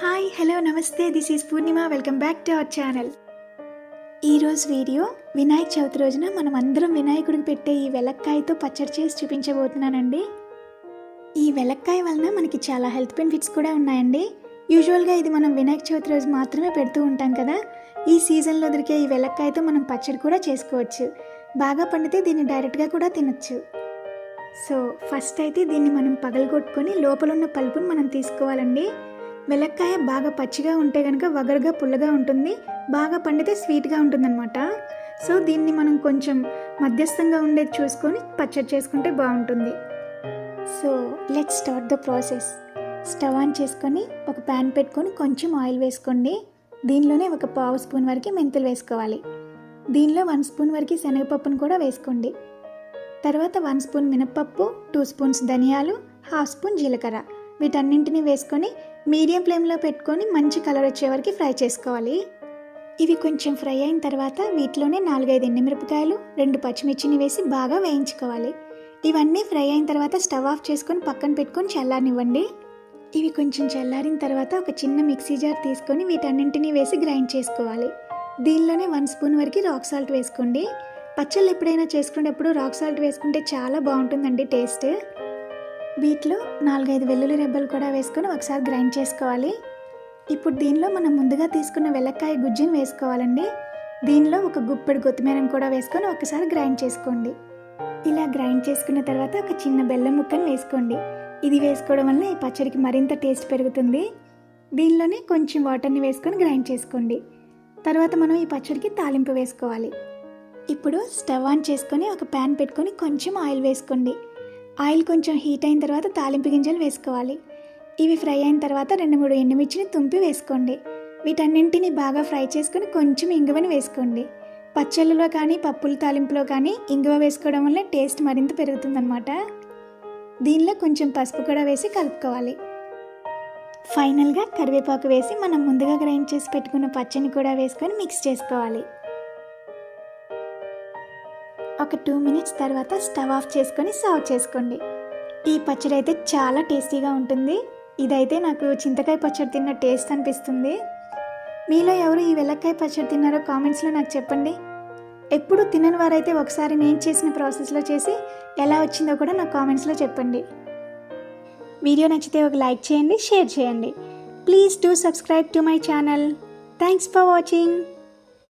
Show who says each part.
Speaker 1: Hi hello నమస్తే this is Purnima welcome back to our channel ఈరోజు video Vinayaka Chavithi రోజున మనం అందరం వినాయకుడికి పెట్టే ఈ వెలక్కాయతో పచ్చడి చేసి చూపించబోతున్నానండి. ఈ వెలక్కాయ వలన మనకి చాలా హెల్త్ బెనిఫిట్స్ కూడా ఉన్నాయండి. యూజువల్గా ఇది మనం వినాయక చవితి రోజు మాత్రమే పెడుతూ ఉంటాం కదా. ఈ సీజన్లో దొరికే ఈ వెలక్కాయతో మనం పచ్చడి కూడా చేసుకోవచ్చు. బాగా పండితే దీన్ని డైరెక్ట్గా కూడా తినొచ్చు. సో ఫస్ట్ అయితే దీన్ని మనం పగలగొట్టుకొని లోపల ఉన్న పల్పుని మనం తీసుకోవాలండి. వెలక్కాయ బాగా పచ్చిగా ఉంటే కనుక వగరుగా పుల్లగా ఉంటుంది బాగా పండితే స్వీట్గా ఉంటుందన్నమాట. సో దీన్ని మనం కొంచెం మధ్యస్థంగా ఉండేది చూసుకొని పచ్చడి చేసుకుంటే బాగుంటుంది. So let start the process stove on చేసుకొని ఒక ప్యాన్ పెట్టుకొని కొంచెం ఆయిల్ వేసుకోండి. దీనిలోనే ఒక పావు స్పూన్ వరకు మెంతులు వేసుకోవాలి. దీనిలో వన్ స్పూన్ వరకు శనగపప్పును కూడా వేసుకోండి. తర్వాత వన్ స్పూన్ మినప్పప్పు టూ స్పూన్స్ ధనియాలు హాఫ్ స్పూన్ జీలకర్ర. వీటన్నింటినీ వేసుకొని మీడియం ఫ్లేమ్లో పెట్టుకొని మంచి కలర్ వచ్చే వరకు ఫ్రై చేసుకోవాలి. ఇవి కొంచెం ఫ్రై అయిన తర్వాత వీటిలోనే నాలుగైదు ఎండుమిరపకాయలు రెండు పచ్చిమిర్చిని వేసి బాగా వేయించుకోవాలి. ఇవన్నీ ఫ్రై అయిన తర్వాత స్టవ్ ఆఫ్ చేసుకొని పక్కన పెట్టుకొని చల్లారనివ్వండి. ఇవి కొంచెం చల్లారిన తర్వాత ఒక చిన్న మిక్సీ జార్ తీసుకొని వీటన్నింటినీ వేసి గ్రైండ్ చేసుకోవాలి. దీనిలోనే వన్ స్పూన్ వరకు రాక్ సాల్ట్ వేసుకోండి. పచ్చళ్ళు ఎప్పుడైనా చేసుకునేటప్పుడు రాక్ సాల్ట్ వేసుకుంటే చాలా బాగుంటుందండి టేస్ట్. వీటిలో నాలుగైదు వెల్లుల్లి రెబ్బలు కూడా వేసుకొని ఒకసారి గ్రైండ్ చేసుకోవాలి. ఇప్పుడు దీనిలో మనం ముందుగా తీసుకున్న వెల్లక్కాయ గుజ్జుని వేసుకోవాలండి. దీనిలో ఒక గుప్పెడు కొత్తిమీరను కూడా వేసుకొని ఒకసారి గ్రైండ్ చేసుకోండి. ఇలా గ్రైండ్ చేసుకున్న తర్వాత ఒక చిన్న బెల్లం ముక్కను వేసుకోండి. ఇది వేసుకోవడం వల్ల ఈ పచ్చడికి మరింత టేస్ట్ పెరుగుతుంది. దీనిలోనే కొంచెం వాటర్ని వేసుకొని గ్రైండ్ చేసుకోండి. తర్వాత మనం ఈ పచ్చడికి తాలింపు వేసుకోవాలి. ఇప్పుడు స్టవ్ ఆన్ చేసుకొని ఒక ప్యాన్ పెట్టుకొని కొంచెం ఆయిల్ వేసుకోండి. ఆయిల్ కొంచెం హీట్ అయిన తర్వాత తాలింపు గింజలు వేసుకోవాలి. ఇవి ఫ్రై అయిన తర్వాత రెండు మూడు ఎండుమిర్చిని తుంపి వేసుకోండి. వీటన్నింటిని బాగా ఫ్రై చేసుకొని కొంచెం ఇంగువని వేసుకోండి. పచ్చళ్ళలో కానీ పప్పుల తాలింపులో కానీ ఇంగువ వేసుకోవడం వల్ల టేస్ట్ మరింత పెరుగుతుందన్నమాట. దీనిలో కొంచెం పసుపు కూడా వేసి కలుపుకోవాలి. ఫైనల్గా కరివేపాకు వేసి మనం ముందుగా గ్రైండ్ చేసి పెట్టుకున్న పచ్చని కూడా వేసుకొని మిక్స్ చేసుకోవాలి. ఒక టూ మినిట్స్ తర్వాత స్టవ్ ఆఫ్ చేసుకొని సర్వ్ చేసుకోండి. ఈ పచ్చడి అయితే చాలా టేస్టీగా ఉంటుంది. ఇదైతే నాకు చింతకాయ పచ్చడి తిన్న టేస్ట్ అనిపిస్తుంది. మీలో ఎవరు ఈ వెల్లక్కాయ పచ్చడి తిన్నారో కామెంట్స్లో నాకు చెప్పండి. ఎప్పుడు తినని వారైతే ఒకసారి నేను చేసిన ప్రాసెస్లో చేసి ఎలా వచ్చిందో కూడా నాకు కామెంట్స్లో చెప్పండి. వీడియో నచ్చితే ఒక లైక్ చేయండి షేర్ చేయండి. Please do subscribe to my channel. Thanks for watching.